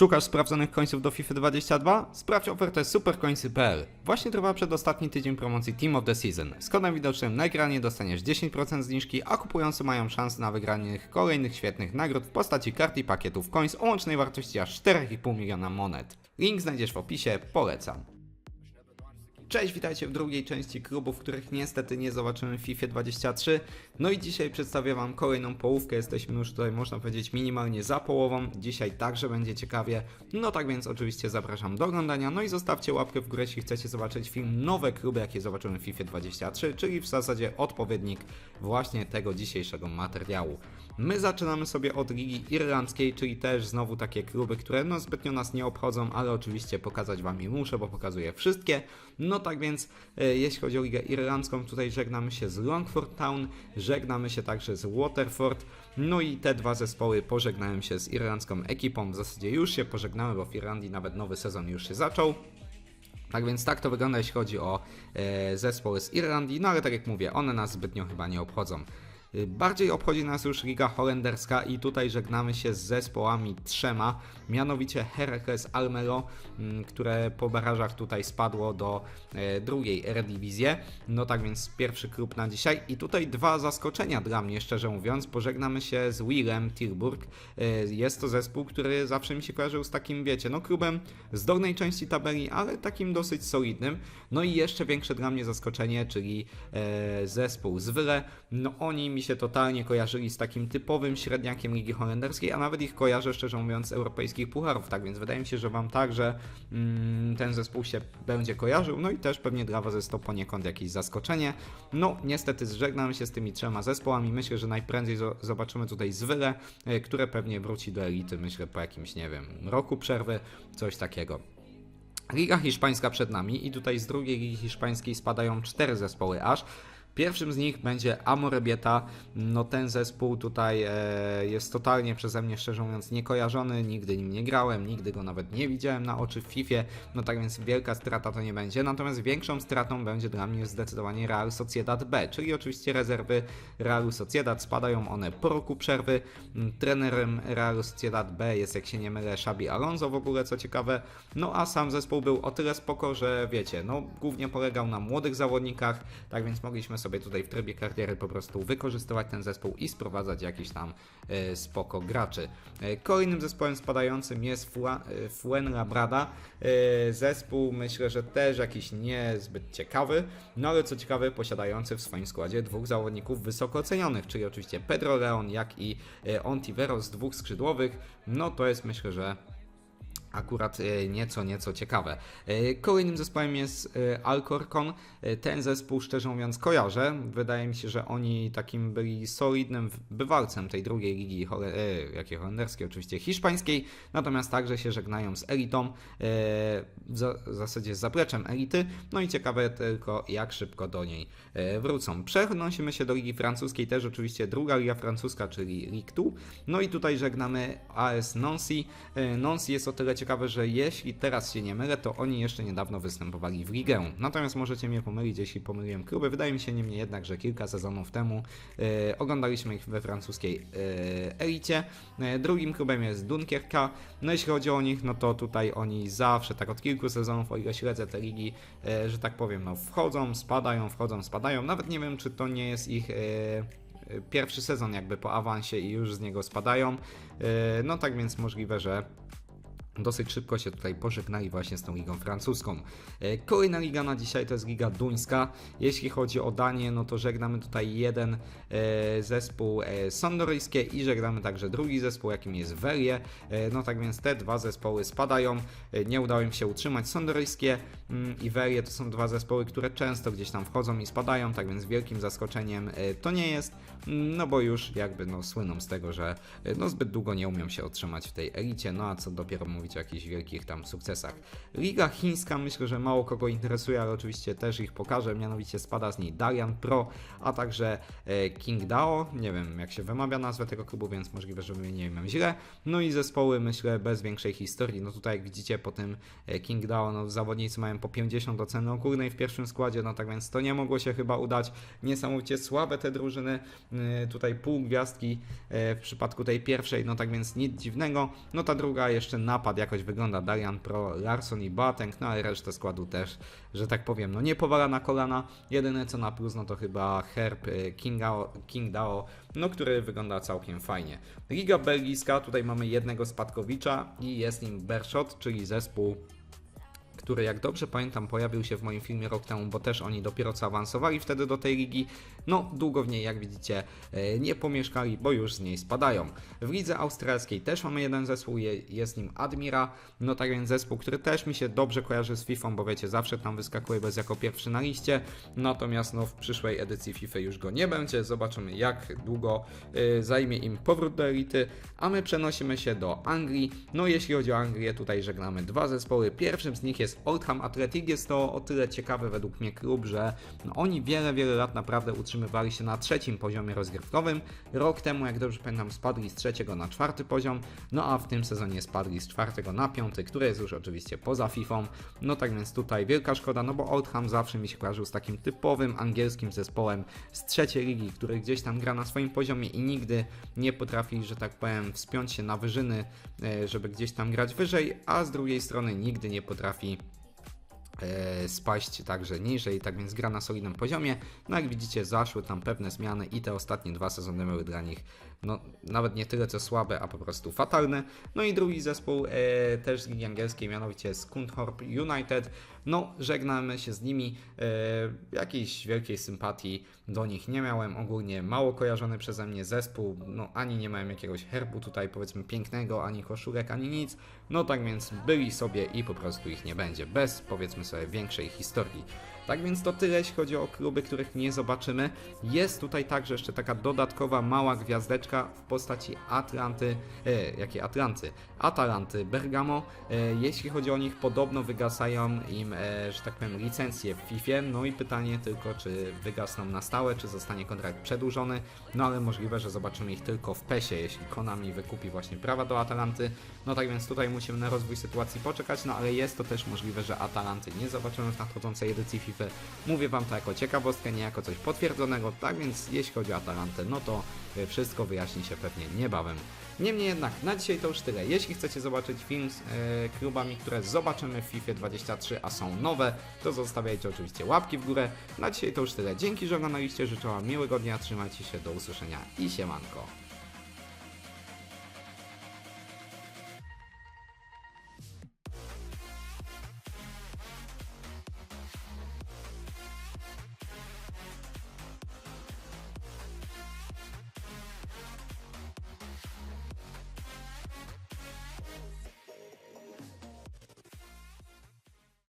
Szukasz sprawdzonych końców do FIFA 22? Sprawdź ofertę superkońcy.pl. Właśnie trwa przedostatni tydzień promocji Team of the Season. Z kodem widocznym na ekranie dostaniesz 10% zniżki, a kupujący mają szansę na wygranie kolejnych świetnych nagród w postaci kart i pakietów coins o łącznej wartości aż 4,5 miliona monet. Link znajdziesz w opisie, polecam. Cześć, witajcie w drugiej części klubów, których niestety nie zobaczymy w FIFA 23. No i dzisiaj przedstawię Wam kolejną połówkę. Jesteśmy już tutaj, można powiedzieć, minimalnie za połową. Dzisiaj także będzie ciekawie. No tak więc oczywiście zapraszam do oglądania. No i zostawcie łapkę w górę, jeśli chcecie zobaczyć film nowe kluby, jakie zobaczymy w FIFA 23, czyli w zasadzie odpowiednik właśnie tego dzisiejszego materiału. My zaczynamy sobie od Ligi Irlandzkiej, czyli też znowu takie kluby, które no zbytnio nas nie obchodzą, ale oczywiście pokazać Wam je muszę, bo pokazuję wszystkie. No tak więc, e, jeśli chodzi o Ligę Irlandzką, tutaj żegnamy się z Longford Town, żegnamy się także z Waterford, no i te dwa zespoły pożegnają się z irlandzką ekipą, w zasadzie już się pożegnały, bo w Irlandii nawet nowy sezon już się zaczął. Tak więc tak to wygląda, jeśli chodzi o e, zespoły z Irlandii, no ale tak jak mówię, one nas zbytnio chyba nie obchodzą. Bardziej obchodzi nas już Liga Holenderska i tutaj żegnamy się z zespołami trzema, mianowicie Heracles Almelo, mm, które po barażach tutaj spadło do e, drugiej Eredivisie. No tak więc pierwszy klub na dzisiaj i tutaj dwa zaskoczenia dla mnie, szczerze mówiąc. Pożegnamy się z Willem Tilburg. E, Jest to zespół, który zawsze mi się kojarzył z takim, wiecie, no klubem z dolnej części tabeli, ale takim dosyć solidnym. No i jeszcze większe dla mnie zaskoczenie, czyli e, zespół z Wyle. No oni mi się totalnie kojarzyli z takim typowym średniakiem Ligi Holenderskiej, a nawet ich kojarzę, szczerze mówiąc, z europejskich pucharów. Tak więc wydaje mi się, że Wam także mm, ten zespół się będzie kojarzył. No i też pewnie dla Was jest to poniekąd jakieś zaskoczenie. No niestety żegnam się z tymi trzema zespołami. Myślę, że najprędzej zo- zobaczymy tutaj Zwyle, e, które pewnie wróci do elity, myślę, po jakimś, nie wiem, roku przerwy, coś takiego. Liga hiszpańska przed nami i tutaj z drugiej ligi hiszpańskiej spadają cztery zespoły aż. Pierwszym z nich będzie Amorebieta. No ten zespół tutaj e, jest totalnie przeze mnie szczerze mówiąc niekojarzony, nigdy nim nie grałem, nigdy go nawet nie widziałem na oczy w FIFA, no tak więc wielka strata to nie będzie. Natomiast większą stratą będzie dla mnie zdecydowanie Real Sociedad B, czyli oczywiście rezerwy Realu Sociedad. Spadają one po roku przerwy. Trenerem Realu Sociedad B jest, jak się nie mylę, Xabi Alonso w ogóle, co ciekawe. No a sam zespół był o tyle spoko, że wiecie, no głównie polegał na młodych zawodnikach, tak więc mogliśmy sobie tutaj w trybie kariery po prostu wykorzystywać ten zespół i sprowadzać jakiś tam e, spoko graczy. E, kolejnym zespołem spadającym jest e, Fuenlabrada. Zespół myślę, że też jakiś niezbyt ciekawy, no ale co ciekawe posiadający w swoim składzie dwóch zawodników wysoko ocenionych, czyli oczywiście Pedro Leon, jak i Ontiveros, dwóch skrzydłowych. No to jest myślę, że akurat e, nieco, nieco ciekawe. E, Kolejnym zespołem jest e, Alcorcon. Ten zespół, szczerze mówiąc, kojarzę. Wydaje mi się, że oni takim byli solidnym bywalcem tej drugiej ligi, jakiej holenderskiej, oczywiście hiszpańskiej, natomiast także się żegnają z elitą, w za- w zasadzie z zapleczem elity. No i ciekawe tylko, jak szybko do niej wrócą. Przenosimy się do ligi francuskiej, też oczywiście druga liga francuska, czyli Ligue 2. No i tutaj żegnamy AS Nancy. Nancy jest o tyle ciekawe, że jeśli teraz się nie mylę, to oni jeszcze niedawno występowali w ligę. Natomiast możecie mnie pomylić, jeśli pomyliłem kluby. Wydaje mi się niemniej jednak, że kilka sezonów temu e, oglądaliśmy ich we francuskiej e, elicie. E, drugim klubem jest Dunkierka. No jeśli chodzi o nich, no to tutaj oni zawsze, tak od kilku sezonów, o ile śledzę te ligi, że tak powiem, no wchodzą, spadają, wchodzą, spadają. Nawet nie wiem, czy to nie jest ich... Pierwszy sezon jakby po awansie i już z niego spadają. No tak więc możliwe, że dosyć szybko się tutaj pożegnali właśnie z tą ligą francuską. E, Kolejna liga na dzisiaj to jest liga duńska. Jeśli chodzi o Danię, no to żegnamy tutaj jeden e, zespół e, sandoryjskie i żegnamy także drugi zespół, jakim jest Welie. No tak więc te dwa zespoły spadają. Nie udało im się utrzymać sandoryjskie mm, i Welie to są dwa zespoły, które często gdzieś tam wchodzą i spadają, tak więc wielkim zaskoczeniem to nie jest, no bo już jakby no słyną z tego, że no zbyt długo nie umią się otrzymać w tej elicie, no a co dopiero mówić o jakichś wielkich tam sukcesach. Liga chińska myślę, że mało kogo interesuje, ale oczywiście też ich pokażę, mianowicie spada z niej Dalian Pro, a także e, King Dao, nie wiem jak się wymawia nazwę tego klubu, więc możliwe, że wymieniłem źle. No i zespoły myślę bez większej historii, no tutaj jak widzicie po tym e, King Dao, no zawodnicy mają po 50 oceny ogólnej w pierwszym składzie, no tak więc to nie mogło się chyba udać. Niesamowicie słabe te drużyny, y, tutaj pół gwiazdki e, w przypadku tej pierwszej, no tak więc nic dziwnego. No ta druga jeszcze napad jakoś wygląda Darian Pro, Larson i Boateng, no ale resztę składu też, że tak powiem, no nie powala na kolana. Jedyne co na plus, no to chyba Herb y, Kingao, King Dao, no który wygląda całkiem fajnie. Liga belgijska, tutaj mamy jednego spadkowicza i jest nim Bershot, czyli zespół który jak dobrze pamiętam pojawił się w moim filmie rok temu, bo też oni dopiero co awansowali wtedy do tej ligi. No, długo w niej, jak widzicie, e, nie pomieszkali, bo już z niej spadają. W lidze austriackiej też mamy jeden zespół, je- jest nim Admira, no tak więc zespół, który też mi się dobrze kojarzy z FIFA, bo wiecie, zawsze tam wyskakuje bez jako pierwszy na liście, natomiast no w przyszłej edycji FIFA już go nie będzie, zobaczymy jak długo e, zajmie im powrót do elity, a my przenosimy się do Anglii. No jeśli chodzi o Anglię, tutaj żegnamy dwa zespoły. Pierwszym z nich jest Oldham Athletic. Jest to o tyle ciekawy według mnie klub, że no, oni wiele, wiele lat naprawdę utrzymywali się na trzecim poziomie rozgrywkowym. Rok temu, jak dobrze pamiętam, spadli z trzeciego na czwarty poziom, no a w tym sezonie spadli z czwartego na piąty, który jest już oczywiście poza FIFA. No tak więc tutaj wielka szkoda, no bo Oldham zawsze mi się kojarzył z takim typowym angielskim zespołem z trzeciej ligi, który gdzieś tam gra na swoim poziomie i nigdy nie potrafi, że tak powiem, wspiąć się na wyżyny, e, żeby gdzieś tam grać wyżej, a z drugiej strony nigdy nie potrafi spaść także niżej, tak więc gra na solidnym poziomie. No jak widzicie, zaszły tam pewne zmiany i te ostatnie dwa sezony były dla nich no, nawet nie tyle co słabe, a po prostu fatalne. No i drugi zespół e, też z ligi angielskiej, mianowicie Skundhorp United. No, żegnamy się z nimi. E, jakiejś wielkiej sympatii do nich nie miałem. Ogólnie mało kojarzony przeze mnie zespół. No, ani nie miałem jakiegoś herbu tutaj, powiedzmy, pięknego, ani koszulek, ani nic. No, tak więc byli sobie i po prostu ich nie będzie. Bez, powiedzmy sobie, większej historii. Tak więc to tyle, jeśli chodzi o kluby, których nie zobaczymy. Jest tutaj także jeszcze taka dodatkowa mała gwiazdeczka w postaci Atlanty, e, jakiej Atlanty? Atalanty Bergamo. E, jeśli chodzi o nich, podobno wygasają im, e, że tak powiem, licencje w FIFA. No i pytanie tylko, czy wygasną na stałe, czy zostanie kontrakt przedłużony. No ale możliwe, że zobaczymy ich tylko w PESie, jeśli Konami wykupi właśnie prawa do Atalanty. No tak więc tutaj musimy na rozwój sytuacji poczekać, no ale jest to też możliwe, że Atalanty nie zobaczymy w nadchodzącej edycji FIFA. Mówię Wam to jako ciekawostkę, nie jako coś potwierdzonego, tak więc jeśli chodzi o Atalantę, no to wszystko wyjaśni się pewnie niebawem. Niemniej jednak, na dzisiaj to już tyle. Jeśli chcecie zobaczyć film z e, klubami, które zobaczymy w FIFA 23, a są nowe, to zostawiajcie oczywiście łapki w górę. Na dzisiaj to już tyle. Dzięki, że oglądaliście, życzę Wam miłego dnia, trzymajcie się, do usłyszenia i siemanko.